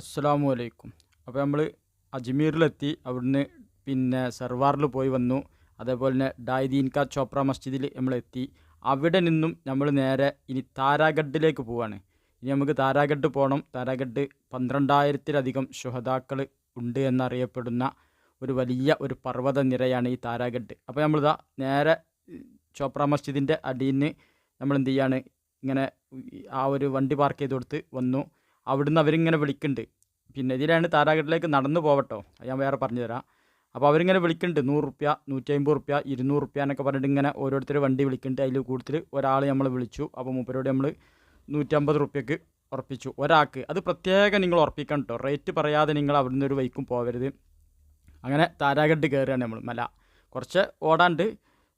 അസ്സലാമു വലൈക്കും അപ്പോൾ നമ്മൾ അജ്മീറിലെത്തി അവിടുന്ന് പിന്നെ സർവാറിൽ പോയി വന്നു. അതേപോലെ തന്നെ ഡായ്ദീൻക ചോപ്ര മസ്ജിദിൽ നമ്മൾ എത്തി അവിടെ നിന്നും നമ്മൾ നേരെ ഇനി താരാഗഡിലേക്ക് പോവാണ്. ഇനി നമുക്ക് താരാഗഡ് പോകണം താരാഗഡ് പന്ത്രണ്ടായിരത്തിലധികം ശുഹതാക്കൾ ഉണ്ട് എന്നറിയപ്പെടുന്ന ഒരു വലിയ ഒരു പർവത നിരയാണ് ഈ താരാഗഡ്. അപ്പോൾ നമ്മളിതാ നേരെ ചോപ്ര മസ്ജിദിന്റെ അടിയിൽ നിന്ന് നമ്മൾ എന്ത് ചെയ്യാണ് ഇങ്ങനെ ആ ഒരു വണ്ടി പാർക്ക് ചെയ്ത് കൊടുത്ത് വന്നു. അവിടുന്ന് അവരിങ്ങനെ വിളിക്കുന്നുണ്ട് പിന്നെ ഇതിലാണ് താരാഗഡിലേക്ക് നടന്നു പോവട്ടോ. ഞാൻ വേറെ പറഞ്ഞു തരാം അപ്പോൾ അവരിങ്ങനെ വിളിക്കുന്നുണ്ട് നൂറ് റുപ്യ നൂറ്റി അമ്പത് റുപ്യ ഇരുന്നൂറ് റുപ്യ എന്നൊക്കെ പറഞ്ഞിട്ട് ഇങ്ങനെ ഓരോരുത്തർ വണ്ടി വിളിക്കുന്നുണ്ട് അതിൽ കൂടുതൽ ഒരാൾ നമ്മൾ വിളിച്ചു. അപ്പോൾ മൂപ്പരോട് നമ്മൾ നൂറ്റമ്പത് റുപ്യക്ക് ഉറപ്പിച്ചു. ഒരാൾക്ക്. അത് പ്രത്യേകം നിങ്ങൾ ഉറപ്പിക്കണം കേട്ടോ റേറ്റ് പറയാതെ നിങ്ങൾ അവിടുന്ന് ഒരു ബൈക്കും പോകരുത് അങ്ങനെ താരാഗഡ് കയറുകയാണ് നമ്മൾ മല. കുറച്ച് ഓടാണ്ട്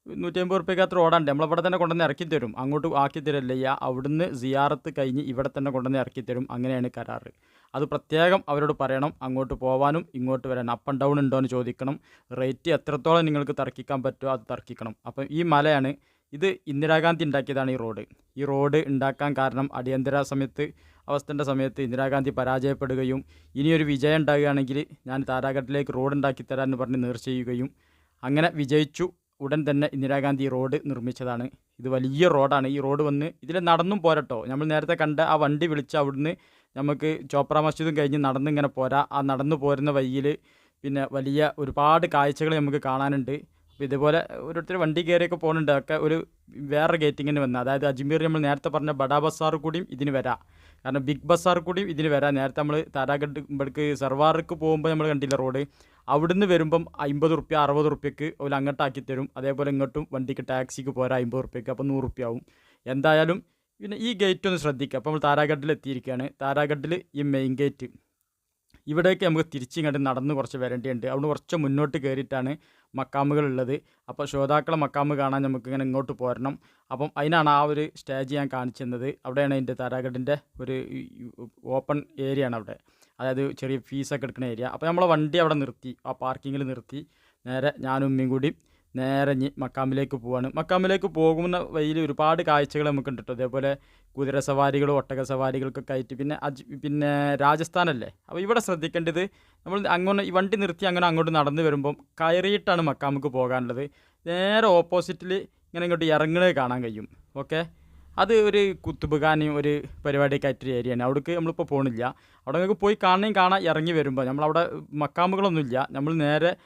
നൂറ്റി അമ്പത് റുപ്യക്ക് നമ്മൾ ഇവിടെ നമ്മളവിടെ തന്നെ കൊണ്ടുവന്ന് ഇറക്കി തരും. അങ്ങോട്ട് ആക്കി തരല്ല? ചെയ്യുക അവിടുന്ന് സിയാറത്ത് കഴിഞ്ഞ് ഇവിടെ തന്നെ കൊണ്ടുവന്ന് ഇറക്കി തരും. അങ്ങനെയാണ് കരാറ്. അത് പ്രത്യേകം അവരോട് പറയണം. അങ്ങോട്ട് പോകാനും ഇങ്ങോട്ട് വരാനും. അപ്പ് ആൻഡ് ഡൗൺ ഉണ്ടോ എന്ന് ചോദിക്കണം. റേറ്റ് എത്രത്തോളം നിങ്ങൾക്ക് തർക്കിക്കാൻ പറ്റുമോ അത് തർക്കിക്കണം. അപ്പം ഈ മലയാണ് ഇത് ഇന്ദിരാഗാന്ധി ഉണ്ടാക്കിയതാണ് ഈ റോഡ്. ഈ റോഡ് ഉണ്ടാക്കാൻ കാരണം അടിയന്തര സമയത്ത് അവസ്ഥന്റെ സമയത്ത് ഇന്ദിരാഗാന്ധി പരാജയപ്പെടുകയും ഇനിയൊരു വിജയം ഉണ്ടാകുകയാണെങ്കിൽ ഞാൻ താരാഘട്ടിലേക്ക് റോഡ് ഉണ്ടാക്കി തരാമെന്ന് പറഞ്ഞ് നേർച്ച ചെയ്യുകയും അങ്ങനെ വിജയിച്ചു. ഉടൻ തന്നെ ഇന്ദിരാഗാന്ധി റോഡ് നിർമ്മിച്ചതാണ്. ഇത് വലിയ റോഡാണ്. ഈ റോഡ് വന്ന് ഇതിൽ നടന്നും പോരട്ടോ. നമ്മൾ നേരത്തെ കണ്ട ആ വണ്ടി വിളിച്ച് അവിടുന്ന് നമുക്ക് ചോപ്ര മസ്ജിദും കഴിഞ്ഞ് നടന്നിങ്ങനെ പോരാ. ആ നടന്നു പോരുന്ന വഴിയിൽ പിന്നെ വലിയ ഒരുപാട് കാഴ്ചകൾ നമുക്ക് കാണാനുണ്ട്. അപ്പോൾ ഇതുപോലെ ഓരോരുത്തർ വണ്ടി കയറിയൊക്കെ പോകുന്നുണ്ട്. ഒക്കെ ഒരു വേറെ ഗേറ്റിങ്ങിന് വന്ന്. അതായത് അജ്മീർ നമ്മൾ നേരത്തെ പറഞ്ഞ ബഡാ ബസാർ കൂടിയും ഇതിന് വരാം. കാരണം ബിഗ് ബസാർ കൂടിയും ഇതിന് വരാം. നേരത്തെ നമ്മൾ താരാഗഡ് ഇവിടേക്ക് സർവാർക്ക് പോകുമ്പോൾ നമ്മൾ കണ്ടില്ല റോഡ്. അവിടുന്ന് വരുമ്പം അമ്പത് റുപ്യ അറുപത് റുപ്യക്ക് അങ്ങോട്ട് ആക്കി തരും. അതേപോലെ ഇങ്ങോട്ടും വണ്ടിക്ക് ടാക്സിക്ക് പോരാ അമ്പത് റുപ്യക്ക്. അപ്പോൾ നൂറ് റുപ്യ ആവും. എന്തായാലും പിന്നെ ഈ ഗേറ്റ് ഒന്ന് ശ്രദ്ധിക്കുക. അപ്പോൾ നമ്മൾ താരാഗഡിൽ എത്തിയിരിക്കുകയാണ്. താരാഗഡിൽ ഈ മെയിൻ ഗേറ്റ് ഇവിടേക്ക് നമുക്ക് തിരിച്ചിങ്ങോട്ട് നടന്ന് കുറച്ച് വരേണ്ടിയുണ്ട്. അവിടെ കുറച്ച് മുന്നോട്ട് കയറിയിട്ടാണ് മക്കാമുകൾ ഉള്ളത്. അപ്പോൾ ശ്രോതാക്കളെ മക്കാമ് കാണാൻ നമുക്ക് ഇങ്ങനെ ഇങ്ങോട്ട് പോരണം. അപ്പം അതിനാണ് ആ ഒരു സ്റ്റേജ് ഞാൻ കാണിച്ചു തന്നത്. അവിടെയാണ് എന്റെ താരാഗഡിന്റെ ഒരു ഓപ്പൺ ഏരിയ ആണ് അവിടെ. അതായത് ചെറിയ ഫീസൊക്കെ എടുക്കുന്ന ഏരിയ അപ്പോൾ നമ്മളെ വണ്ടി അവിടെ നിർത്തി ആ പാർക്കിങ്ങിൽ നിർത്തി. നേരെ ഞാനും ഉമ്മയും കൂടി നേരെ മക്കാമിലേക്ക് പോവാണ്. മക്കാമിലേക്ക് പോകുന്ന വഴിയിൽ ഒരുപാട് കാഴ്ചകൾ നമുക്കുണ്ട് കേട്ടോ അതേപോലെ കുതിര സവാരികളും ഒട്ടക സവാരികൾക്കൊക്കെ ആയിട്ട് പിന്നെ അജ് പിന്നെ രാജസ്ഥാനല്ലേ? അപ്പോൾ ഇവിടെ ശ്രദ്ധിക്കേണ്ടത് നമ്മൾ അങ്ങനെ ഈ വണ്ടി നിർത്തി അങ്ങനെ അങ്ങോട്ട് നടന്നു വരുമ്പം കയറിയിട്ടാണ് മക്കാമുക്ക് പോകാനുള്ളത്. നേരെ ഓപ്പോസിറ്റിൽ ഇങ്ങനെ ഇങ്ങോട്ട് ഇറങ്ങണേ കാണാൻ കഴിയും. ഓക്കെ അത് ഒരു കുത്തുബുഖാനി ഒരു പരിപാടി പരിപാടിയൊക്കെ ആയിട്ടൊരു ഏരിയയാണ്. അവിടേക്ക് നമ്മളിപ്പോൾ പോകണില്ല അവിടെ നിങ്ങൾക്ക് പോയി കാണുകയും കാണാൻ ഇറങ്ങി വരുമ്പോൾ നമ്മളവിടെ മക്കാമുകളൊന്നുമില്ല. നമ്മൾ നേരെ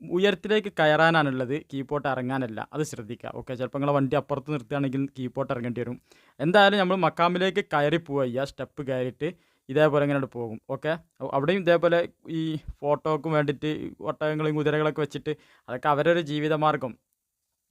ഉയരത്തിലേക്ക് കയറാനാണുള്ളത്. കീപോട്ട് ഇറങ്ങാനല്ല. അത് ശ്രദ്ധിക്കുക. ഓക്കെ ചിലപ്പോൾ നിങ്ങളെ വണ്ടി അപ്പുറത്ത് നിർത്തുകയാണെങ്കിൽ കീപോട്ട് ഇറങ്ങേണ്ടി വരും. എന്തായാലും നമ്മൾ മക്കാമിലേക്ക് കയറി പോവുക. സ്റ്റെപ്പ് കയറിയിട്ട് ഇതേപോലെ ഇങ്ങനെ പോകും. ഓക്കെ അവിടെയും ഇതേപോലെ ഈ ഫോട്ടോക്കും വേണ്ടിയിട്ട് ഒട്ടകങ്ങളും കുതിരകളൊക്കെ വെച്ചിട്ട് അതൊക്കെ അവരൊരു ജീവിതമാർഗം.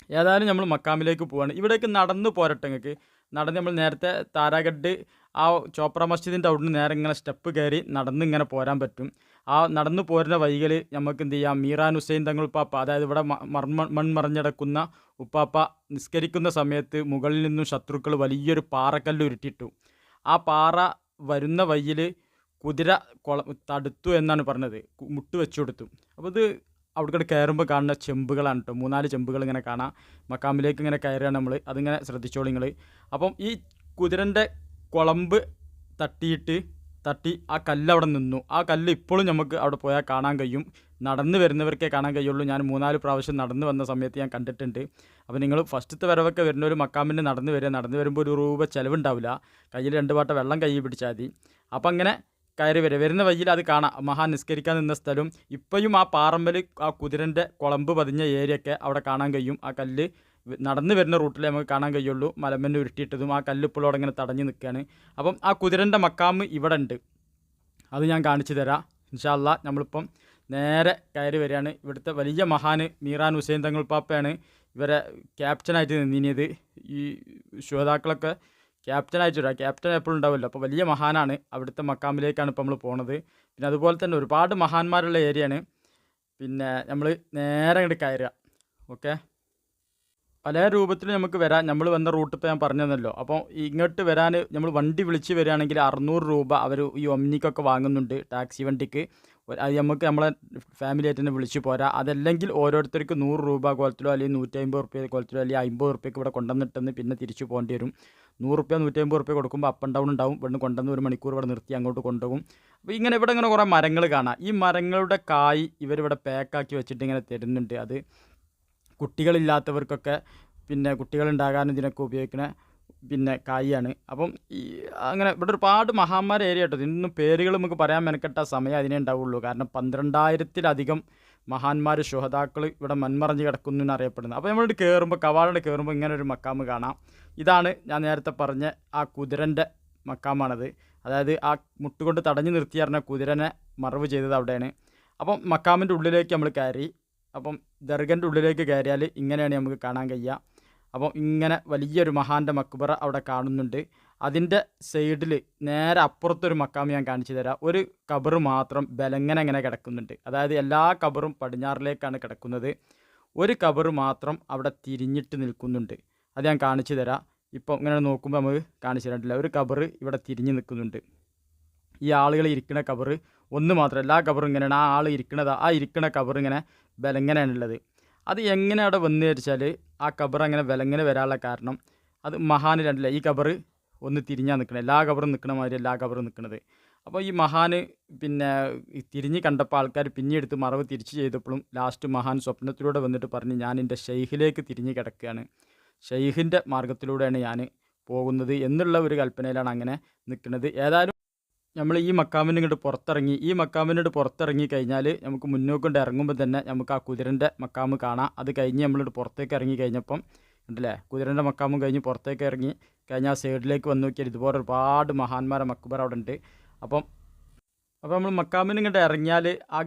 ഏതായാലും നമ്മൾ മക്കാമിലേക്ക് പോവാണ്. ഇവിടേക്ക് നടന്നു പോരട്ടെ നിങ്ങൾക്ക് നടന്ന് നമ്മൾ നേരത്തെ താരാഗഡ് ആ ചോപ്ര മസ്ജിദിന്റെ അവിടുന്ന് നേരെ ഇങ്ങനെ സ്റ്റെപ്പ് കയറി നടന്ന് ഇങ്ങനെ പോരാൻ പറ്റും. ആ നടന്നു പോരുന്ന വഴികൾ നമുക്ക് എന്ത് ചെയ്യാം? മീറാൻ ഹുസൈൻ തങ്ങൾ ഉപ്പാപ്പ അതായത് ഇവിടെ മർമ്മ മൺമറഞ്ഞടക്കുന്ന ഉപ്പാപ്പ നിസ്കരിക്കുന്ന സമയത്ത് മുകളിൽ നിന്നും ശത്രുക്കൾ വലിയൊരു പാറക്കല്ല് ഉരുട്ടിയിട്ടു. ആ പാറ വരുന്ന വഴിയിൽ കുതിര കൊള തടുത്തു എന്നാണ് പറഞ്ഞത്. മുട്ട് വെച്ചു കൊടുത്തു. അപ്പോൾ ഇത് അവിടെ കയറുമ്പോൾ കാണുന്ന ചെമ്പുകളാണ് കേട്ടോ മൂന്നാൽ ചെമ്പുകൾ ഇങ്ങനെ കാണാം. മക്കാമിലേക്ക് ഇങ്ങനെ കയറുകയാണ് നമ്മൾ അതിങ്ങനെ ശ്രദ്ധിച്ചോളൂ നിങ്ങൾ അപ്പം ഈ കുതിരന്റെ കുളമ്പ് തട്ടിയിട്ട് തട്ടി ആ കല്ല് അവിടെ നിന്നു. ആ കല്ല് ഇപ്പോഴും നമുക്ക് അവിടെ പോയാൽ കാണാൻ കഴിയും. നടന്ന് വരുന്നവർക്കേ കാണാൻ കഴിയുള്ളൂ. ഞാൻ മൂന്നാൽ പ്രാവശ്യം നടന്ന് വന്ന സമയത്ത് ഞാൻ കണ്ടിട്ടുണ്ട്. അപ്പോൾ നിങ്ങൾ ഫസ്റ്റത്തെ വരവൊക്കെ വരുന്ന ഒരു മക്കാമിന്റെ നടന്ന് വരിക. നടന്ന് വരുമ്പോൾ ഒരു രൂപ ചിലവുണ്ടാവില്ല. കയ്യിൽ രണ്ട് പാട്ട വെള്ളം കയ്യിൽ പിടിച്ചാൽ മതി. അപ്പം അങ്ങനെ കയറി വരിക. വരുന്ന വഴിയിൽ അത് കാണാം. മഹാ നിസ്കരിക്കാൻ നിന്ന സ്ഥലം. ഇപ്പോഴും ആ പാറമ്പൽ ആ കുതിരന്റെ കുളമ്പ് പതിഞ്ഞ ഏരിയൊക്കെ അവിടെ കാണാൻ കഴിയും. ആ കല്ല് നടന്നു വരുന്ന റൂട്ടിൽ നമുക്ക് കാണാൻ കഴിയുള്ളൂ. മലമ്പന്നെ ഉരുട്ടിയിട്ടതും ആ കല്ല് അവിടെ ഇങ്ങനെ തടഞ്ഞു നിൽക്കുകയാണ്. അപ്പം ആ കുതിരന്റെ മക്കാമ് ഇവിടെ ഉണ്ട്. അത് ഞാൻ കാണിച്ചു തരാം. ഇൻഷാല്ല നമ്മളിപ്പം നേരെ കയറി വരികയാണ്. ഇവിടുത്തെ വലിയ മഹാന് മീറാൻ ഹുസൈൻ തങ്ങൾ പാപ്പയാണ്. ഇവരെ ക്യാപ്റ്റനായിട്ട് നിന്നിനിയത്. ഈ ശ്രോതാക്കളൊക്കെ ക്യാപ്റ്റനായിട്ട് വരാം. ക്യാപ്റ്റൻ എപ്പോഴും ഉണ്ടാവില്ല. അപ്പോൾ വലിയ മഹാനാണ്. അവിടുത്തെ മക്കാമിലേക്കാണ് ഇപ്പോൾ നമ്മൾ പോണത്. പിന്നെ അതുപോലെ തന്നെ ഒരുപാട് മഹാന്മാരുള്ള ഏരിയയാണ് പിന്നെ നമ്മൾ നേരെ അങ്ങോട്ട് കയറുക. ഓക്കെ പല രൂപത്തിൽ നമുക്ക് വരാം. നമ്മൾ വന്ന റൂട്ട് ഇപ്പോൾ ഞാൻ പറഞ്ഞു തന്നല്ലോ അപ്പോൾ ഇങ്ങോട്ട് വരാൻ നമ്മൾ വണ്ടി വിളിച്ച് വരികയാണെങ്കിൽ അറുന്നൂറ് രൂപ അവർ ഈ ഒമ്നിക്കൊക്കെ വാങ്ങുന്നുണ്ട്. ടാക്സി വണ്ടിക്ക്. നമുക്ക് നമ്മളെ ഫാമിലി ആയിട്ട് തന്നെ വിളിച്ച് പോരാ. അതല്ലെങ്കിൽ ഓരോരുത്തർക്ക് നൂറ് രൂപ കോലത്തിലോ അല്ലെങ്കിൽ നൂറ്റമ്പത് റുപ്യ കോലത്തിലോ അല്ലെങ്കിൽ അമ്പത് റുപ്യക്ക് ഇവിടെ കൊണ്ടുവന്നിട്ടെന്ന് പിന്നെ തിരിച്ചു പോകേണ്ടി വരും. നൂറ് റുപ്യ നൂറ്റമ്പത് റുപ്യ കൊടുക്കുമ്പോൾ അപ്പ് ആൻഡ് ഡൗൺ ഉണ്ടാവും. ഇവിടുന്ന് കൊണ്ടുവന്ന് ഒരു മണിക്കൂർ ഇവിടെ നിർത്തി അങ്ങോട്ട് കൊണ്ടുപോകും. അപ്പോൾ ഇങ്ങനെ ഇവിടെ ഇങ്ങനെ കുറേ മരങ്ങൾ കാണാം. ഈ മരങ്ങളുടെ കായ് ഇവരിവിടെ പാക്കാക്കി വെച്ചിട്ട് ഇങ്ങനെ തരുന്നുണ്ട്. അത് കുട്ടികളില്ലാത്തവർക്കൊക്കെ പിന്നെ കുട്ടികളുണ്ടാകാനും ഇതിനൊക്കെ ഉപയോഗിക്കുന്ന പിന്നെ കായാണ് അപ്പം ഈ അങ്ങനെ ഇവിടെ ഒരുപാട് മഹാന്മാർ ഏരിയ കേട്ടോ. ഇന്നും പേരുകൾ നമുക്ക് പറയാൻ മെനക്കെട്ട സമയം അതിനേ ഉണ്ടാവുള്ളൂ. കാരണം പന്ത്രണ്ടായിരത്തിലധികം മഹാന്മാർ ശുഹതാക്കൾ ഇവിടെ മൺമറഞ്ഞ് കിടക്കുന്നു എന്നറിയപ്പെടുന്നത്. അപ്പോൾ നമ്മളിവിടെ കയറുമ്പോൾ കവാടോട് കയറുമ്പോൾ ഇങ്ങനെ ഒരു മക്കാമ് കാണാം. ഇതാണ് ഞാൻ നേരത്തെ പറഞ്ഞ ആ കുതിരന്റെ മക്കാമാണത്. അതായത് ആ മുട്ടുകൊണ്ട് തടഞ്ഞു നിർത്തി പറഞ്ഞ കുതിരനെ മറവ് ചെയ്തത് അവിടെയാണ്. അപ്പം മക്കാമിന്റെ ഉള്ളിലേക്ക് നമ്മൾ കയറി. അപ്പം ദർഗന്റെ ഉള്ളിലേക്ക് കയറിയാൽ ഇങ്ങനെയാണ് നമുക്ക് കാണാൻ കഴിയുക. അപ്പം ഇങ്ങനെ വലിയൊരു മഹാന്റെ മക്ബറ അവിടെ കാണുന്നുണ്ട്. അതിന്റെ സൈഡിൽ നേരെ അപ്പുറത്തൊരു മക്കാമ് ഞാൻ കാണിച്ചു തരാം. ഒരു കബറ് മാത്രം ബലങ്ങനെ ഇങ്ങനെ കിടക്കുന്നുണ്ട്. അതായത് എല്ലാ കബറും പടിഞ്ഞാറിലേക്കാണ് കിടക്കുന്നത്. ഒരു കബറ് മാത്രം അവിടെ തിരിഞ്ഞിട്ട് നിൽക്കുന്നുണ്ട്. അത് ഞാൻ കാണിച്ചു തരാം. ഇപ്പോൾ ഇങ്ങനെ നോക്കുമ്പോൾ നമുക്ക് കാണിച്ചു തരാനില്ല. ഒരു കബറ് ഇവിടെ തിരിഞ്ഞ് നിൽക്കുന്നുണ്ട്. ഈ ആളുകൾ ഇരിക്കുന്ന കബറ് ഒന്ന് മാത്രം. എല്ലാ കബറും ഇങ്ങനെയാണ്. ആ ആൾ ഇരിക്കണത്. ആ ഇരിക്കുന്ന കബർ ഇങ്ങനെ ബലങ്ങനെയാണുള്ളത്. അത് എങ്ങനെ അവിടെ വന്നു വെച്ചാൽ ആ കബർ അങ്ങനെ വിലങ്ങനെ വരാനുള്ള കാരണം അത് മഹാന് രണ്ടില്ല ഈ കബറ് ഒന്ന് തിരിഞ്ഞാൽ നിൽക്കണം എല്ലാ കബറും നിൽക്കണ മാതിരി എല്ലാ കബറും നിൽക്കണത് അപ്പോൾ ഈ മഹാന് പിന്നെ തിരിഞ്ഞ് കണ്ടപ്പോൾ ആൾക്കാർ പിന്നെടുത്ത് മറവ് തിരിച്ച് ചെയ്തപ്പോഴും ലാസ്റ്റ് മഹാൻ സ്വപ്നത്തിലൂടെ വന്നിട്ട് പറഞ്ഞ് ഞാൻ എന്റെ ഷെയ്ഖിലേക്ക് തിരിഞ്ഞ് കിടക്കുകയാണ്. ഷെയ്ഖിന്റെ മാർഗത്തിലൂടെയാണ് ഞാൻ പോകുന്നത് എന്നുള്ള ഒരു കൽപ്പനയിലാണ് അങ്ങനെ നിൽക്കുന്നത് ഏതായാലും നമ്മൾ ഈ മക്കാമിന് ഇങ്ങോട്ട് പുറത്തിറങ്ങി ഈ മക്കാമിനോട് പുറത്തിറങ്ങി കഴിഞ്ഞാൽ നമുക്ക് മുന്നോക്കൊണ്ട് ഇറങ്ങുമ്പോൾ തന്നെ നമുക്ക് ആ കുതിരന്റെ മക്കാമ് കാണാം. അത് കഴിഞ്ഞ് നമ്മളിവിടെ പുറത്തേക്ക് ഇറങ്ങി കഴിഞ്ഞപ്പം ഉണ്ടല്ലേ കുതിരന്റെ മക്കാമും കഴിഞ്ഞ് പുറത്തേക്ക് ഇറങ്ങി കഴിഞ്ഞാൽ സൈഡിലേക്ക് വന്ന് നോക്കിയാൽ ഇതുപോലെ ഒരുപാട് മഹാന്മാരെ മക്ബർ അവിടെ ഉണ്ട്. അപ്പം അപ്പോൾ നമ്മൾ മക്കാമിന് ഇങ്ങോട്ട് ഇറങ്ങിയാൽ ആ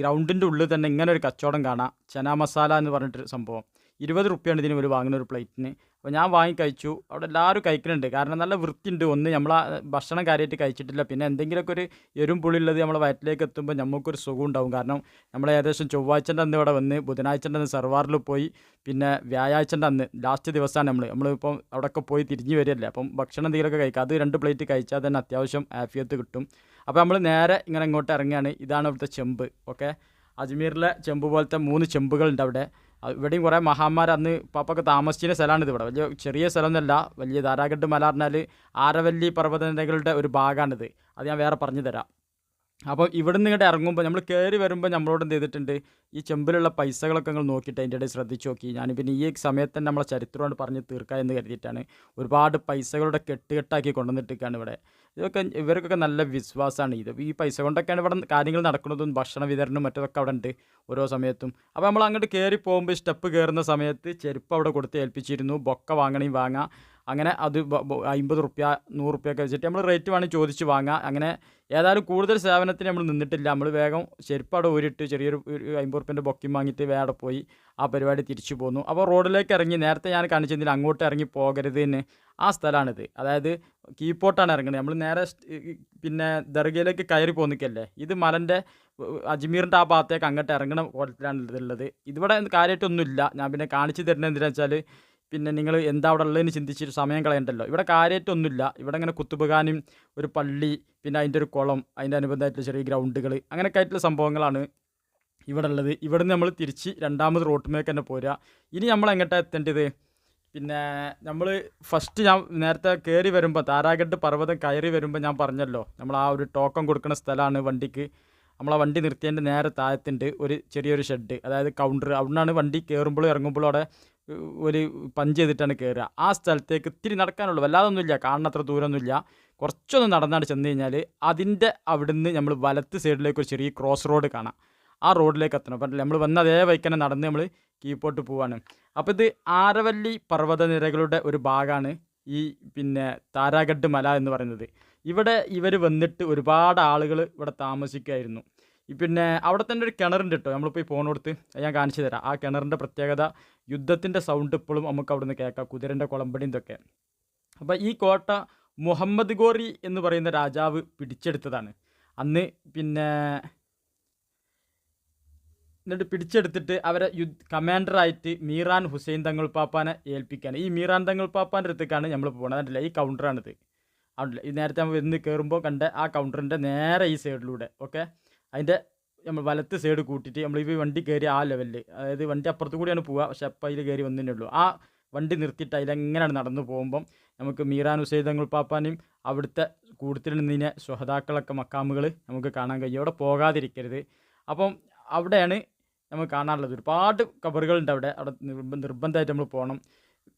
ഗ്രൗണ്ടിന്റെ ഉള്ളിൽ തന്നെ ഇങ്ങനെ ഒരു കച്ചവടം കാണാം. ചന മസാല എന്ന് പറഞ്ഞിട്ടൊരു സംഭവം. ഇരുപത് റുപ്യാണ് ഇതിന് ഒരു വാങ്ങുന്ന ഒരു പ്ലേറ്റിന്. അപ്പോൾ ഞാൻ വാങ്ങി കഴിച്ചു. അവിടെ എല്ലാവരും കഴിക്കുന്നുണ്ട് കാരണം നല്ല വൃത്തിയുണ്ട്. ഒന്ന് നമ്മൾ ഭക്ഷണം കാര്യമായിട്ട് കഴിച്ചിട്ടില്ല. പിന്നെ എന്തെങ്കിലുമൊക്കെ ഒരു എരും പുളിയുള്ളത് നമ്മൾ വയറ്റിലേക്ക് എത്തുമ്പോൾ നമുക്കൊരു സുഖം ഉണ്ടാവും. കാരണം നമ്മൾ ഏകദേശം ചൊവ്വാഴ്ചന്റെ അന്ന് ഇവിടെ വന്ന് ബുധനാഴ്ചന്റെ അന്ന് സർവാറിൽ പോയി പിന്നെ വ്യാഴാഴ്ചന്റെ അന്ന് ലാസ്റ്റ് ദിവസമാണ് നമ്മൾ നമ്മളിപ്പം അവിടെയൊക്കെ പോയി തിരിഞ്ഞ് വരികയല്ലേ. അപ്പം ഭക്ഷണം എന്തെങ്കിലുമൊക്കെ കഴിക്കുക അത് രണ്ട് പ്ലേറ്റ് കഴിച്ചാൽ തന്നെ അത്യാവശ്യം ആഫിയത്ത് കിട്ടും. അപ്പോൾ നമ്മൾ നേരെ ഇങ്ങനെ ഇങ്ങോട്ട് ഇറങ്ങുകയാണ്. ഇതാണ് ഇവിടുത്തെ ചെമ്പ്. ഓക്കെ? അജ്മീറിലെ ചെമ്പ് പോലത്തെ മൂന്ന് ചെമ്പുകളുണ്ട് അവിടെ. ഇവിടെയും കുറേ മഹാന്മാർ അന്ന് പാപ്പൊക്കെ താമസിച്ചിരുന്ന സ്ഥലമാണിത് ഇവിടെ. വലിയ ചെറിയ സ്ഥലമൊന്നുമല്ല വലിയ ധാരാഗഡ് മല പറഞ്ഞാൽ ആരവല്ലി പർവതനിരകളുടെ ഒരു ഭാഗമാണിത്. അത് ഞാൻ വേറെ പറഞ്ഞു തരാം. അപ്പോൾ ഇവിടെ നിന്ന് ഇങ്ങോട്ട് ഇറങ്ങുമ്പോൾ നമ്മൾ കയറി വരുമ്പോൾ നമ്മളോട് എന്ത് ചെയ്തിട്ടുണ്ട്? ഈ ചെമ്പിലുള്ള പൈസകളൊക്കെ നിങ്ങൾ നോക്കിയിട്ട് അതിന്റെ ഇടയിൽ ശ്രദ്ധിച്ച് നോക്കി. ഞാൻ പിന്നെ ഈ സമയത്ത് തന്നെ നമ്മളെ ചരിത്രമാണ് പറഞ്ഞ് തീർക്കുക എന്ന് കരുതിയിട്ടാണ് ഒരുപാട് പൈസകളുടെ കെട്ടുകെട്ടാക്കി കൊണ്ടുവന്നിട്ടൊക്കെയാണ് ഇവിടെ. ഇതൊക്കെ ഇവർക്കൊക്കെ നല്ല വിശ്വാസമാണ്. ഇത് ഈ പൈസ കൊണ്ടൊക്കെയാണ് ഇവിടെ കാര്യങ്ങൾ നടക്കുന്നതും ഭക്ഷണ വിതരണവും മറ്റതൊക്കെ അവിടെ ഉണ്ട് ഓരോ സമയത്തും. അപ്പോൾ നമ്മൾ അങ്ങോട്ട് കയറി പോകുമ്പോൾ സ്റ്റെപ്പ് കയറുന്ന സമയത്ത് ചെരുപ്പ് അവിടെ കൊടുത്ത് ഏൽപ്പിച്ചിരുന്നു. ബൊക്ക വാങ്ങണമെങ്കിൽ വാങ്ങാം. അങ്ങനെ അത് അമ്പത് റുപ്യ നൂറ് റുപ്യൊക്കെ വെച്ചിട്ട് നമ്മൾ റേറ്റ് വേണമെങ്കിൽ ചോദിച്ച് വാങ്ങാം. അങ്ങനെ ഏതായാലും കൂടുതൽ സേവനത്തിന് നമ്മൾ നിന്നിട്ടില്ല. നമ്മൾ വേഗം ചെരുപ്പ് അവിടെ ഊരിട്ട് ചെറിയൊരു അമ്പത് റുപ്യന്റെ ബൊക്കയും വാങ്ങിയിട്ട് വേറെ പോയി ആ പരിപാടി തിരിച്ചു പോന്നു. അപ്പോൾ റോഡിലേക്ക് ഇറങ്ങി നേരത്തെ ഞാൻ കാണിച്ചതിൽ അങ്ങോട്ട് ഇറങ്ങി പോകരുത് എന്ന് ആ സ്ഥലമാണിത് അതായത് കീപ്പോട്ടാണ് ഇറങ്ങുന്നത്. നമ്മൾ നേരെ പിന്നെ ദർഗയിലേക്ക് കയറി പോന്നിക്കല്ലേ? ഇത് മലന്റെ അജ്മീറിന്റെ ആ ഭാഗത്തേക്ക് അങ്ങോട്ട് ഇറങ്ങണ കോലത്തിലാണ് ഇതുള്ളത് ഇതിവിടെ കാര്യമായിട്ടൊന്നുമില്ല. ഞാൻ പിന്നെ കാണിച്ചു തരുന്നത് എന്തിനാണെന്ന് വെച്ചാൽ പിന്നെ നിങ്ങൾ എന്താ അവിടെ ഉള്ളതെന്ന് ചിന്തിച്ചിട്ട് സമയം കളയണ്ടല്ലോ. ഇവിടെ കാര്യമായിട്ടൊന്നുമില്ല ഇവിടെ ഇങ്ങനെ കുത്തുബുഖാനും ഒരു പള്ളി പിന്നെ അതിന്റെ ഒരു കുളം അതിന്റെ അനുബന്ധമായിട്ടുള്ള ചെറിയ ഗ്രൗണ്ടുകൾ അങ്ങനെയൊക്കെ ആയിട്ടുള്ള സംഭവങ്ങളാണ് ഇവിടെ ഉള്ളത്. ഇവിടെ നമ്മൾ തിരിച്ച് രണ്ടാമത് റോട്ടുമേക്ക് തന്നെ പോരുക. ഇനി നമ്മൾ എങ്ങോട്ടാണ് എത്തേണ്ടത്? പിന്നെ നമ്മൾ ഫസ്റ്റ് ഞാൻ നേരത്തെ കയറി വരുമ്പോൾ താരാഗഡ് പർവതം കയറി വരുമ്പോൾ ഞാൻ പറഞ്ഞല്ലോ നമ്മൾ ആ ഒരു ടോക്കൺ കൊടുക്കുന്ന സ്ഥലമാണ് വണ്ടിക്ക്. നമ്മളെ വണ്ടി നിർത്തിയതിന്റെ നേരെ താഴത്തുണ്ട് ഒരു ചെറിയൊരു ഷെഡ് അതായത് കൗണ്ടർ അവിടുന്നാണ് വണ്ടി കയറുമ്പോഴും ഇറങ്ങുമ്പോഴും അവിടെ ഒരു പഞ്ച് ചെയ്തിട്ടാണ് കയറുക ആ സ്ഥലത്തേക്ക് ഇത്തിരി നടക്കാനുള്ളൂ. വല്ലാതൊന്നുമില്ല. കാണുന്നത്ര ദൂരമൊന്നുമില്ല. കുറച്ചൊന്ന് നടന്നാണ് ചെന്ന് കഴിഞ്ഞാൽ അതിന്റെ അവിടുന്ന് നമ്മൾ വലത്ത് സൈഡിലേക്ക് ഒരു ചെറിയ ക്രോസ് റോഡ് കാണാം. ആ റോഡിലേക്ക് എത്തണം. അപ്പം നമ്മൾ വന്ന അതേ വൈക്കനെ നടന്ന് നമ്മൾ കീപ്പോട്ട് പോവാണ്. അപ്പോൾ ഇത് ആരവല്ലി പർവതനിരകളുടെ ഒരു ഭാഗമാണ് ഈ പിന്നെ താരാഗഡ് മല എന്ന് പറയുന്നത്. ഇവിടെ ഇവർ വന്നിട്ട് ഒരുപാട് ആളുകൾ ഇവിടെ താമസിക്കുമായിരുന്നു പിന്നെ അവിടെ തന്നെ ഒരു കിണറുണ്ട് കേട്ടോ നമ്മളിപ്പോൾ ഈ ഫോണെടുത്ത് ഞാൻ കാണിച്ചു തരാം. ആ കിണറിന്റെ പ്രത്യേകത യുദ്ധത്തിന്റെ സൗണ്ട് ഇപ്പോഴും നമുക്ക് അവിടെ നിന്ന് കേൾക്കാം. കുതിരന്റെ കുളമ്പടി ഇതൊക്കെ. അപ്പോൾ ഈ കോട്ട മുഹമ്മദ് ഗോറി എന്ന് പറയുന്ന രാജാവ് പിടിച്ചെടുത്തതാണ്. അന്ന് പിന്നെ എന്നിട്ട് പിടിച്ചെടുത്തിട്ട് അവരെ യുദ്ധ കമാൻഡറായിട്ട് മീറാൻ ഹുസൈൻ തങ്ങൾ പാപ്പാനെ ഏൽപ്പിക്കുകയാണ് ഈ മീറാൻ തങ്ങൾ പാപ്പാന്റെ അടുത്തേക്കാണ് നമ്മൾ പോകുന്നത് അതല്ല ഈ കൗണ്ടറാണിത് അതുണ്ടല്ലേ ഈ നേരത്തെ നമ്മൾ വന്ന് കയറുമ്പോൾ കണ്ട ആ കൗണ്ടറിന്റെ നേരെ ഈ സൈഡിലൂടെ ഓക്കെ അതിന്റെ നമ്മൾ വലത്ത് സൈഡ് കൂട്ടിയിട്ട് നമ്മൾ ഈ വണ്ടി കയറി ആ ലെവലിൽ അതായത് വണ്ടി അപ്പുറത്ത് കൂടിയാണ് പോവുക പക്ഷെ അപ്പം അതിൽ കയറി വന്നേ ഉള്ളൂ. ആ വണ്ടി നിർത്തിയിട്ട് അതിലെങ്ങനെയാണ് നടന്നു പോകുമ്പം നമുക്ക് മീറാൻ ഹുസൈൻ തങ്ങൾ പാപ്പാനെയും അവിടുത്തെ കൂടുതൽ നിന്നിനെ സ്വഹതാക്കളൊക്കെ മക്കാമുകൾ നമുക്ക് കാണാൻ കഴിയും. അവിടെ പോകാതിരിക്കരുത്. അപ്പം അവിടെയാണ് നമുക്ക് കാണാനുള്ളത്. ഒരുപാട് കബറുകളുണ്ട് അവിടെ. അവിടെ നിർബ നിർബന്ധമായിട്ട് നമ്മൾ പോകണം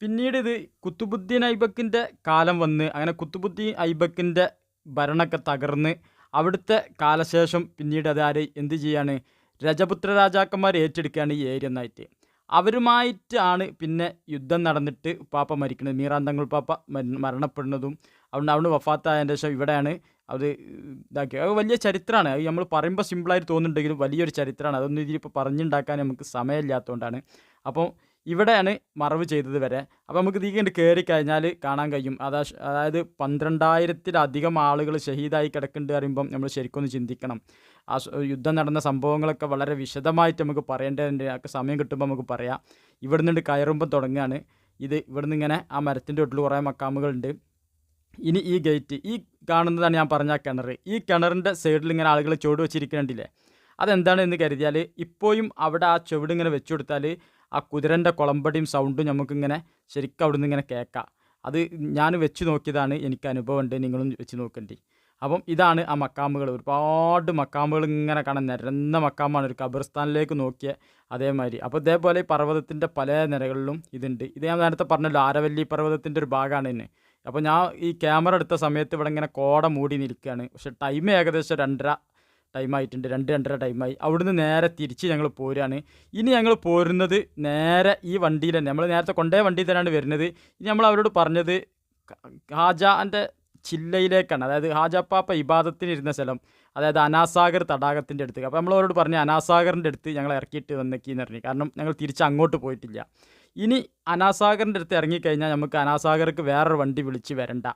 പിന്നീട് ഇത് കുത്തുബുദ്ദീൻ ഐബക്കിന്റെ കാലം വന്ന് അങ്ങനെ കുത്തുബുദ്ദീൻ ഐബക്കിന്റെ ഭരണമൊക്കെ തകർന്ന് അവിടുത്തെ കാലശേഷം പിന്നീട് അതാര് എന്ത് ചെയ്യാണ്? രജപുത്ര രാജാക്കന്മാർ ഏറ്റെടുക്കുകയാണ് ഈ ഏരിയ നായിട്ട് അവരുമായിട്ടാണ് പിന്നെ യുദ്ധം നടന്നിട്ട് പാപ്പ മരിക്കുന്നത്. മീറാന്തങ്ങൾ പാപ്പ മര- മരണപ്പെടുന്നതും അവിടെ അവിടെ വഫാത്തായതിന്റെ ശേഷം ഇവിടെയാണ് അത് ഇതാക്കി അത് വലിയ ചരിത്രമാണ്. അത് നമ്മൾ പറയുമ്പോൾ സിമ്പിളായിട്ട് തോന്നുന്നുണ്ടെങ്കിലും വലിയൊരു ചരിത്രമാണ്. അതൊന്നും ഇതിലിപ്പോൾ പറഞ്ഞുണ്ടാക്കാൻ നമുക്ക് സമയമില്ലാത്തതുകൊണ്ടാണ്. അപ്പോൾ ഇവിടെയാണ് മറവ് ചെയ്തത് വരെ. അപ്പോൾ നമുക്ക് തീക്കണ്ട് കണ്ട് കയറി കഴിഞ്ഞാൽ കാണാൻ കഴിയും. അതാ അതായത് പന്ത്രണ്ടായിരത്തിലധികം ആളുകൾ ഷഹീദായി കിടക്കുന്നുണ്ട് പറയുമ്പം നമ്മൾ ശരിക്കും ഒന്ന് ചിന്തിക്കണം. ആ യുദ്ധം നടന്ന സംഭവങ്ങളൊക്കെ വളരെ വിശദമായിട്ട് നമുക്ക് പറയേണ്ടതുണ്ട് ഒക്കെ സമയം കിട്ടുമ്പോൾ നമുക്ക് പറയാം. ഇവിടെ നിന്ന് കയറുമ്പോൾ തുടങ്ങുകയാണ് ഇത് ഇവിടെ നിന്ന് ഇങ്ങനെ ആ മരത്തിന്റെ ഒട്ടിൽ കുറേ മക്കാമുകളുണ്ട്. ഇനി ഈ ഗേറ്റ് ഈ കാണുന്നതാണ് ഞാൻ പറഞ്ഞ കിണർ ഈ കിണറിന്റെ സൈഡിൽ ഇങ്ങനെ ആളുകൾ ചുവട് വെച്ചിരിക്കുന്നുണ്ടില്ലേ അതെന്താണെന്ന് കരുതിയാൽ ഇപ്പോഴും അവിടെ ആ ചുവട് ഇങ്ങനെ വെച്ചു കൊടുത്താൽ ആ കുതിരന്റെ കുളമ്പടിയും സൗണ്ടും നമുക്കിങ്ങനെ ശരിക്കും അവിടെ നിന്ന് ഇങ്ങനെ കേൾക്കാം. അത് ഞാൻ വെച്ച് നോക്കിയതാണ് എനിക്ക് അനുഭവമുണ്ട് നിങ്ങളും വെച്ച് നോക്കണ്ടി. അപ്പം ഇതാണ് ആ മക്കാമുകൾ. ഒരുപാട് മക്കാമുകൾ ഇങ്ങനെ കാണാൻ നിരന്ന മക്കാമാണ്. ഒരു ഖബർസ്ഥാനിലേക്ക് നോക്കിയ അതേമാതിരി. അപ്പോൾ ഇതേപോലെ ഈ പർവതത്തിന്റെ പല നിരകളിലും ഇതുണ്ട്. ഇത് ഞാൻ നേരത്തെ പറഞ്ഞല്ലോ ആരവല്ലി പർവതത്തിന്റെ ഒരു ഭാഗമാണ് തന്നെ അപ്പോൾ ഞാൻ ഈ ക്യാമറ എടുത്ത സമയത്ത് ഇവിടെ ഇങ്ങനെ കോട മൂടി നിൽക്കുകയാണ്. പക്ഷേ ടൈം ഏകദേശം രണ്ടര ടൈമായിട്ടുണ്ട്. രണ്ട് രണ്ടര ടൈമായി. അവിടുന്ന് നേരെ തിരിച്ച് ഞങ്ങൾ പോരുകയാണ് ഇനി ഞങ്ങൾ പോരുന്നത് നേരെ ഈ വണ്ടിയിൽ തന്നെ. നമ്മൾ നേരത്തെ കൊണ്ടേ വണ്ടിയിൽ തന്നെയാണ് വരുന്നത്. ഇനി നമ്മൾ അവരോട് പറഞ്ഞത് ഹാജാന്റെ ചില്ലയിലേക്കാണ്. അതായത് ഹാജപ്പാപ്പ ഇബാദത്തിന് ഇരുന്ന സ്ഥലം. അതായത് അനാസാഗർ തടാകത്തിന്റെ അടുത്ത്. അപ്പോൾ നമ്മളവരോട് പറഞ്ഞ് അനാസാഗറിന്റെ അടുത്ത് ഞങ്ങൾ ഇറക്കിയിട്ട് വന്നേക്കിന്ന് പറഞ്ഞു. കാരണം ഞങ്ങൾ തിരിച്ച് അങ്ങോട്ട് പോയിട്ടില്ല. ഇനി അനാസാഗറിന്റെ അടുത്ത് ഇറങ്ങിക്കഴിഞ്ഞാൽ നമുക്ക് അനാസാഗർക്ക് വേറൊരു വണ്ടി വിളിച്ച് വരണ്ട.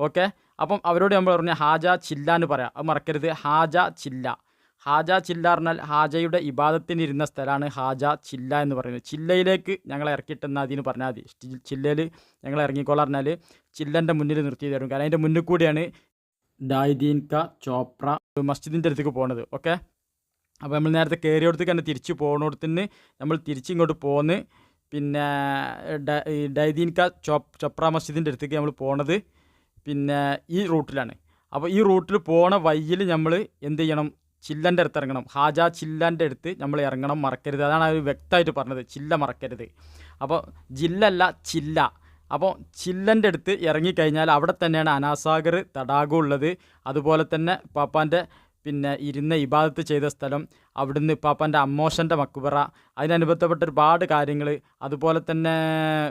ഓക്കെ? അപ്പം അവരോട് നമ്മൾ പറഞ്ഞു ഹാജ ചില്ല എന്ന് പറയാം. അത് മറക്കരുത്. ഹാജ ചില്ല. ഹാജ ചില്ല പറഞ്ഞാൽ ഹാജയുടെ ഇബാദത്തിന് ഇരുന്ന സ്ഥലമാണ് ഹാജ ചില്ല എന്ന് പറയുന്നത്. ചില്ലയിലേക്ക് ഞങ്ങൾ ഇറക്കിയിട്ടെന്നാൽ അതിന് പറഞ്ഞാൽ മതി. ചില്ലയിൽ ഞങ്ങൾ ഇറങ്ങിക്കോളാം പറഞ്ഞാൽ ചില്ലന്റെ മുന്നിൽ നിർത്തി തരും. കാരണം അതിന്റെ മുന്നിൽ കൂടിയാണ് ഡായ്ദീൻ ക ചോപ്ര മസ്ജിദിന്റെ അടുത്തേക്ക് പോണത്. ഓക്കെ? അപ്പോൾ നമ്മൾ നേരത്തെ കയറിയോടത്തേക്ക് തന്നെ തിരിച്ച് പോകണോടത്തിന് നമ്മൾ തിരിച്ചിങ്ങോട്ട് പോന്ന് പിന്നെ ഡ- ഈ ഡൈദീൻ ക ചോപ് ചോപ്ര മസ്ജിദിന്റെ അടുത്തേക്ക് നമ്മൾ പോണത് പിന്നെ ഈ റൂട്ടിലാണ്. അപ്പോൾ ഈ റൂട്ടിൽ പോണ വഴിയിൽ നമ്മൾ എന്ത് ചെയ്യണം? ചില്ലന്റെ അടുത്ത് ഇറങ്ങണം. ഹാജ ചില്ലന്റെ അടുത്ത് നമ്മൾ ഇറങ്ങണം മറക്കരുത്. അതാണ് അവർ വ്യക്തമായിട്ട് പറഞ്ഞത്. ചില്ല മറക്കരുത്. അപ്പോൾ ജില്ലല്ല ചില്ല. അപ്പോൾ ചില്ലന്റെ അടുത്ത് ഇറങ്ങിക്കഴിഞ്ഞാൽ അവിടെ തന്നെയാണ് അനാസാഗർ തടാകം ഉള്ളത്. അതുപോലെ തന്നെ പാപ്പാന്റെ പിന്നെ ഇരുന്ന ഇബാദത്ത് ചെയ്ത സ്ഥലം. അവിടുന്ന് പാപ്പാന്റെ അമ്മോഷന്റെ മക്കുബറ അതിനനുബന്ധപ്പെട്ട ഒരുപാട് കാര്യങ്ങൾ അതുപോലെ തന്നെ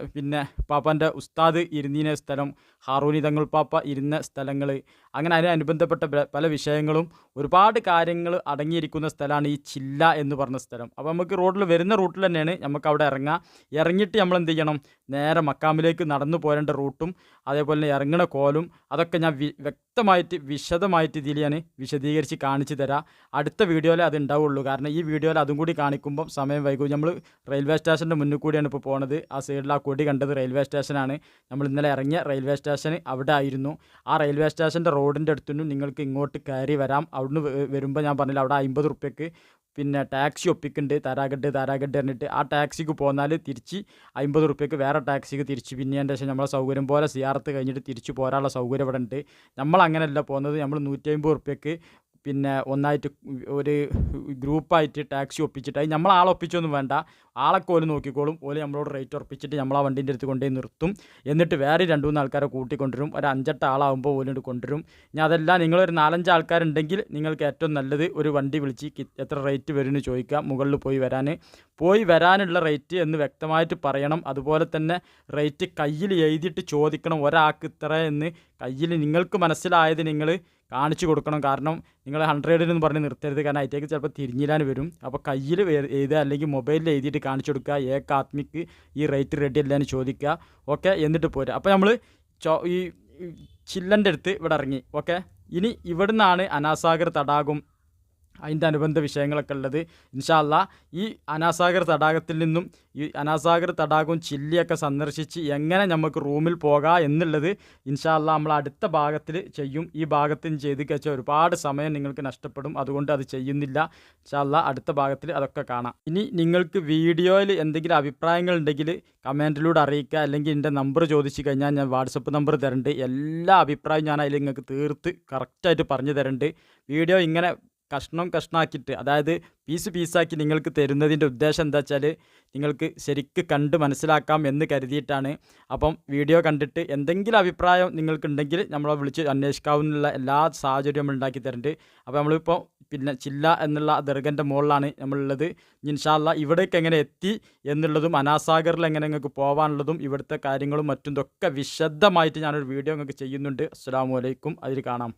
പിന്നെ പാപ്പാന്റെ ഉസ്താദ് ഇരുന്നീന സ്ഥലം ഹാറൂനി തങ്ങൾ പാപ്പ ഇരുന്ന സ്ഥലങ്ങൾ അങ്ങനെ അതിനനുബന്ധപ്പെട്ട പല- വിഷയങ്ങളും ഒരുപാട് കാര്യങ്ങൾ അടങ്ങിയിരിക്കുന്ന സ്ഥലമാണ് ഈ ചില്ല എന്ന് പറഞ്ഞ സ്ഥലം. അപ്പോൾ നമുക്ക് റോഡിൽ വരുന്ന റൂട്ടിൽ തന്നെയാണ് നമുക്ക് അവിടെ ഇറങ്ങാം. ഇറങ്ങിയിട്ട് നമ്മൾ എന്ത് ചെയ്യണം നേരെ മക്കാമിലേക്ക് നടന്നു പോരേണ്ട റൂട്ടും അതേപോലെ തന്നെ ഇറങ്ങണ കോലും അതൊക്കെ ഞാൻ വ്യക്തമായിട്ട് വിശദമായിട്ട് ഇതിൽ ഞാൻ വിശദീകരിച്ച് കാണിച്ചു തരാം. അടുത്ത വീഡിയോയിൽ അത് ഉണ്ടാവുള്ളൂ. കാരണം ഈ വീഡിയോയിൽ അതും കൂടി കാണിക്കുമ്പം സമയം വൈകും നമ്മൾ റെയിൽവേ സ്റ്റേഷന്റെ മുന്നിൽ കൂടിയാണ് ഇപ്പോൾ പോണത്. ആ സൈഡിൽ ആ കൊടി കണ്ടത് റെയിൽവേ സ്റ്റേഷനാണ്. നമ്മൾ ഇന്നലെ ഇറങ്ങിയ റെയിൽവേ സ്റ്റേഷൻ അവിടെ ആയിരുന്നു. ആ റെയിൽവേ സ്റ്റേഷന്റെ റോഡിന്റെ അടുത്തുനിന്നും നിങ്ങൾക്ക് ഇങ്ങോട്ട് കയറി വരാം. അവിടുന്ന് വരുമ്പോൾ ഞാൻ പറഞ്ഞില്ല അവിടെ അമ്പത് റുപ്യക്ക് പിന്നെ ടാക്സി ഒപ്പിക്കുന്നുണ്ട്. താരാഗഡ് താരാഗഡ് പറഞ്ഞിട്ട്. ആ ടാക്സിക്ക് പോന്നാൽ തിരിച്ച് അമ്പത് റുപ്യക്ക് വേറെ ടാക്സിക്ക് തിരിച്ച്. പിന്നെ എന്റെ ശേഷം നമ്മളെ സൗകര്യം പോലെ സിയാർത്ത് കഴിഞ്ഞിട്ട് തിരിച്ച് പോരാനുള്ള സൗകര്യം ഇവിടെ ഉണ്ട് നമ്മൾ അങ്ങനെയല്ല പോകുന്നത് നമ്മൾ നൂറ്റി അമ്പത് റുപ്യക്ക് പിന്നെ ഒന്നായിട്ട് ഒരു ഗ്രൂപ്പായിട്ട് ടാക്സി ഒപ്പിച്ചിട്ട് അത് നമ്മൾ ആളെ ഒപ്പിച്ചൊന്നും വേണ്ട. ആളൊക്കെ നോക്കിക്കോളും. ഓൽ നമ്മളോട് റേറ്റ് ഉറപ്പിച്ചിട്ട് നമ്മൾ ആ വണ്ടീന്റെ അടുത്ത് കൊണ്ടുപോയി നിർത്തും. എന്നിട്ട് വേറെ രണ്ട് മൂന്ന് ആൾക്കാരെ കൂട്ടിക്കൊണ്ടുവരും ഒരു അഞ്ചെട്ട് ആളാകുമ്പോൾ ഓലോട് കൊണ്ടുവരും. ഇനി അതെല്ലാം നിങ്ങളൊരു നാലഞ്ച് ആൾക്കാരുണ്ടെങ്കിൽ നിങ്ങൾക്ക് ഏറ്റവും നല്ലത് ഒരു വണ്ടി വിളിച്ച് എത്ര റേറ്റ് വരും എന്ന് ചോദിക്കുക മുകളിൽ പോയി വരാൻ. പോയി വരാനുള്ള റേറ്റ് എന്ന് വ്യക്തമായിട്ട് പറയണം. അതുപോലെ തന്നെ റേറ്റ് കയ്യിൽ എഴുതിയിട്ട് ചോദിക്കണം ഒരാൾക്ക് ഇത്ര എന്ന് കയ്യിൽ നിങ്ങൾക്ക് മനസ്സിലായത് നിങ്ങൾ കാണിച്ചു കൊടുക്കണം. കാരണം നിങ്ങൾ ഹൺഡ്രഡിൽ എന്ന് പറഞ്ഞ് നിർത്തരുത്. കാരണം അതിലേക്ക് ചിലപ്പോൾ തിരിഞ്ഞിരാൻ വരും. അപ്പോൾ കയ്യിൽ എഴുതുക അല്ലെങ്കിൽ മൊബൈലിൽ എഴുതിയിട്ട് കാണിച്ചു കൊടുക്കുക. ഏക ആത്മിക്ക് ഈ റേറ്റ് റെഡി അല്ല എന്ന് ചോദിക്കുക. ഓക്കെ? എന്നിട്ട് പോരുക അപ്പോൾ നമ്മൾ ചോ ഈ ചില്ലന്റെ അടുത്ത് ഇവിടെ ഇറങ്ങി. ഓക്കെ? ഇനി ഇവിടുന്നാണ് അനാസാഗർ തടാകം അതിന്റെ അനുബന്ധ വിഷയങ്ങളൊക്കെ ഉള്ളത്. ഇൻഷാല്ല ഈ അനാസാഗർ തടാകത്തിൽ നിന്നും ഈ അനാസാഗർ തടാകവും ചില്ലിയൊക്കെ സന്ദർശിച്ച് എങ്ങനെ നമുക്ക് റൂമിൽ പോകാം എന്നുള്ളത് ഇൻഷാല്ല നമ്മൾ അടുത്ത ഭാഗത്തിൽ ചെയ്യും. ഈ ഭാഗത്തിൽ ചെയ്ത് കഴിച്ചാൽ ഒരുപാട് സമയം നിങ്ങൾക്ക് നഷ്ടപ്പെടും. അതുകൊണ്ട് അത് ചെയ്യുന്നില്ല. ഇൻഷാല്ല അടുത്ത ഭാഗത്തിൽ അതൊക്കെ കാണാം. ഇനി നിങ്ങൾക്ക് വീഡിയോയിൽ എന്തെങ്കിലും അഭിപ്രായങ്ങൾ ഉണ്ടെങ്കിൽ കമന്റിലൂടെ അറിയിക്കുക. അല്ലെങ്കിൽ എന്റെ നമ്പർ ചോദിച്ചു കഴിഞ്ഞാൽ ഞാൻ വാട്സപ്പ് നമ്പർ തരുന്നുണ്ട് എല്ലാ അഭിപ്രായവും ഞാൻ അതിൽ നിങ്ങൾക്ക് തീർത്ത് കറക്റ്റായിട്ട് പറഞ്ഞു തരുന്നുണ്ട് വീഡിയോ ഇങ്ങനെ കഷ്ണം കഷ്ണാക്കിയിട്ട് അതായത് പീസ് പീസാക്കി നിങ്ങൾക്ക് തരുന്നതിന്റെ ഉദ്ദേശം എന്താ വെച്ചാൽ നിങ്ങൾക്ക് ശരിക്ക് കണ്ട് മനസ്സിലാക്കാം എന്ന് കരുതിയിട്ടാണ്. അപ്പം വീഡിയോ കണ്ടിട്ട് എന്തെങ്കിലും അഭിപ്രായം നിങ്ങൾക്കുണ്ടെങ്കിൽ നമ്മളെ വിളിച്ച് അന്വേഷിക്കാവുന്ന എല്ലാ സാഹചര്യവും ഉണ്ടാക്കി തരുന്നുണ്ട് അപ്പോൾ നമ്മളിപ്പോൾ പിന്നെ ചില്ല എന്നുള്ള ദർഗന്റെ മുകളിലാണ് നമ്മളുള്ളത്. ഇൻഷാല്ല ഇവിടേക്ക് എങ്ങനെ എത്തി എന്നുള്ളതും അനാസാഗറിൽ എങ്ങനെ നിങ്ങൾക്ക് പോകാനുള്ളതും ഇവിടുത്തെ കാര്യങ്ങളും മറ്റും ഇതൊക്കെ വിശദമായിട്ട് ഞാനൊരു വീഡിയോ നിങ്ങൾക്ക് ചെയ്യുന്നുണ്ട്. അസ്സാം വലൈക്കും അതിൽ കാണാം.